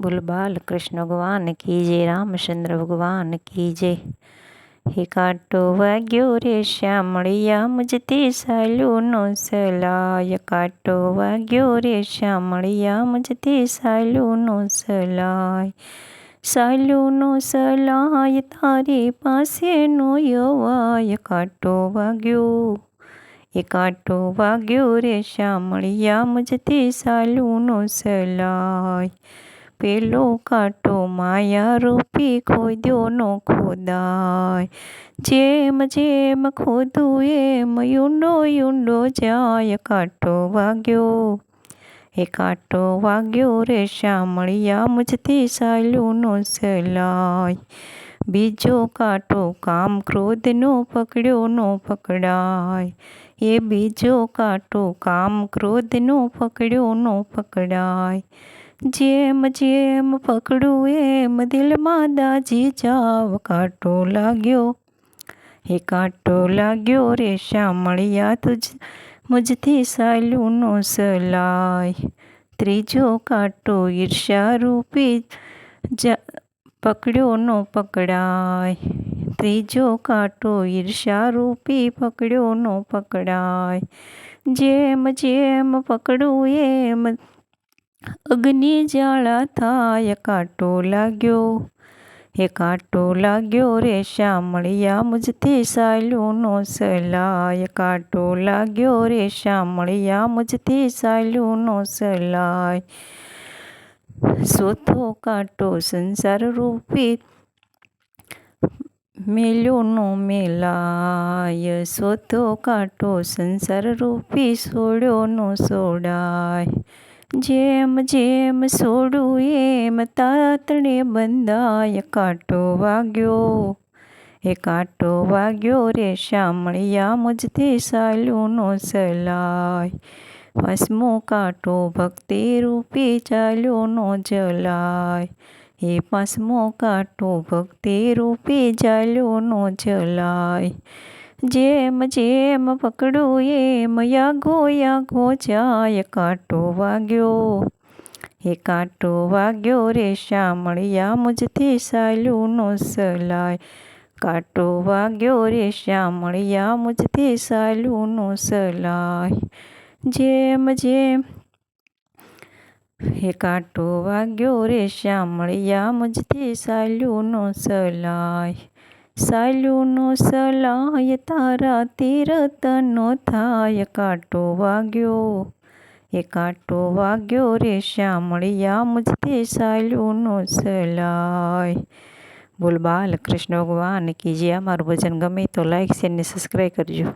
બોલ બાલ કૃષ્ણ ભગવાન કી જય, રામચંદ્ર ભગવાન કી જય. હે કાંટો વાગ્યો રે શ્યામળિયા મુજતી સાલુનો સલાય. કાંટો વાગ્યો રે શ્યામળિયા મુજતી સાલુનો સલાય. સાલુનો સલાય તારી પાસેનો યવાય. કાંટો વાગ્યો, એ કાંટો વાગ્યો રે શ્યામળિયા મુજતી સાલુનો સલાય. પેલો કાંટો માયા રૂપી ખોદ્યો નો ખોદાય. જેમ જેમ ખોદું એમ ઊંડો ઊંડો જાય કાંટો વાગ્યો. એ કાંટો વાગ્યો રે શામળિયા મુજથી સાલુનો સલાય બીજો કાંટો કામ ક્રોધનો પકડ્યો નો પકડાય. એ બીજો કાંટો કામ ક્રોધનો પકડ્યો નો પકડાય. જેમ જેમ પકડું, એમ દિલમાં દાજી જાવ કાંટો લાગ્યો. હે કાંટો લાગ્યો રે શામળિયા તુજ, મુજથી સાલુનો સલાય. ત્રીજો કાંટો ઈર્ષા રૂપી પકડ્યો નો પકડાય. ત્રીજો કાંટો ઈર્ષા રૂપી પકડ્યો નો પકડાય. જેમ જેમ પકડું, એમ અગ્નિ જ્વાળા થાય કાંટો લાગ્યો. હે કાંટો લાગ્યો રે શામળિયા મુજથી સાલુનો સલાય કાંટો લાગ્યો રે શામળિયા મુજથી સાલુનો સલાય સોથો કાંટો સંસાર રૂપી મેલ્યોનો મેલાય સોથો કાંટો સંસાર રૂપી સોડ્યોનો સોડાય જેમ જેમ સોડું, એમ તાતણે બંધાય કાંટો વાગ્યો. એ કાંટો વાગ્યો રે શામળિયા મુજથી સાલુનો સલાય. પાંચમો કાંટો ભક્તિ રૂપી ચાલ્યો નો જલાય. એ પાંચમો કાંટો ભક્તિ રૂપી ચાલ્યો નો જલાય. જેમ જેમ પકડું એમ યાગો યાગો જાય કાંટો વાગ્યો. હે કાંટો વાગ્યો રે શામળિયા મુજથી સાલુનો સલાય. કાંટો વાગ્યો રે શામળિયા મુજથી સાલુનો સલાય. જેમ જેમ હે કાંટો વાગ્યો રે શામળિયા મુજથી સાલુનો સલાય. સાલુનો સલાય તારા તીરતનો થાય કાંટો વાગ્યો. એ કાંટો વાગ્યો રે શ્યામળિયા મુજતે સાલુનો સલાય બોલ બાલ, કૃષ્ણ ભગવાન કીજે અમારું ભજન ગમે તો લાઈક શેર ને સબસ્ક્રાઈબ કરજો.